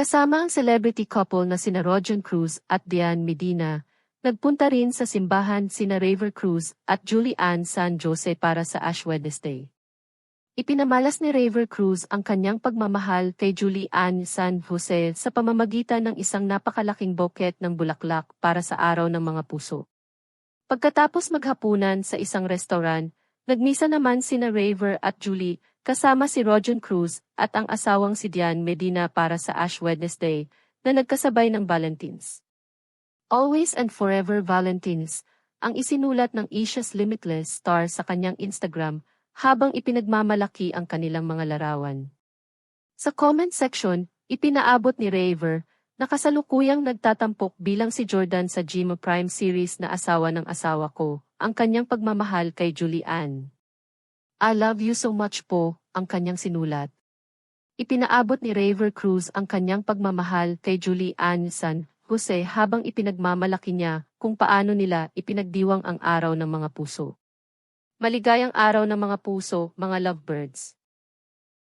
Kasama ang celebrity couple na sina Rojan Cruz at Diane Medina, nagpunta rin sa simbahan sina Raver Cruz at Julie Ann San Jose para sa Ash Wednesday. Ipinamalas ni Raver Cruz ang kanyang pagmamahal kay Julie Ann San Jose sa pamamagitan ng isang napakalaking bouquet ng bulaklak para sa araw ng mga puso. Pagkatapos maghapunan sa isang restaurant, nagmisa naman sina Raver at Julie kasama si Rojan Cruz at ang asawang si Diane Medina para sa Ash Wednesday na nagkasabay ng Valentines. Always and Forever Valentines, ang isinulat ng Isha's Limitless Star sa kanyang Instagram habang ipinagmamalaki ang kanilang mga larawan. Sa comment section, ipinaabot ni Raver na kasalukuyang nagtatampok bilang si Jordan sa Gym Prime series na asawa ng asawa ko, ang kanyang pagmamahal kay Julian. I love you so much po, ang kanyang sinulat. Ipinaabot ni Raver Cruz ang kanyang pagmamahal kay Julie Ann San Jose habang ipinagmamalaki niya kung paano nila ipinagdiwang ang araw ng mga puso. Maligayang araw ng mga puso, mga lovebirds.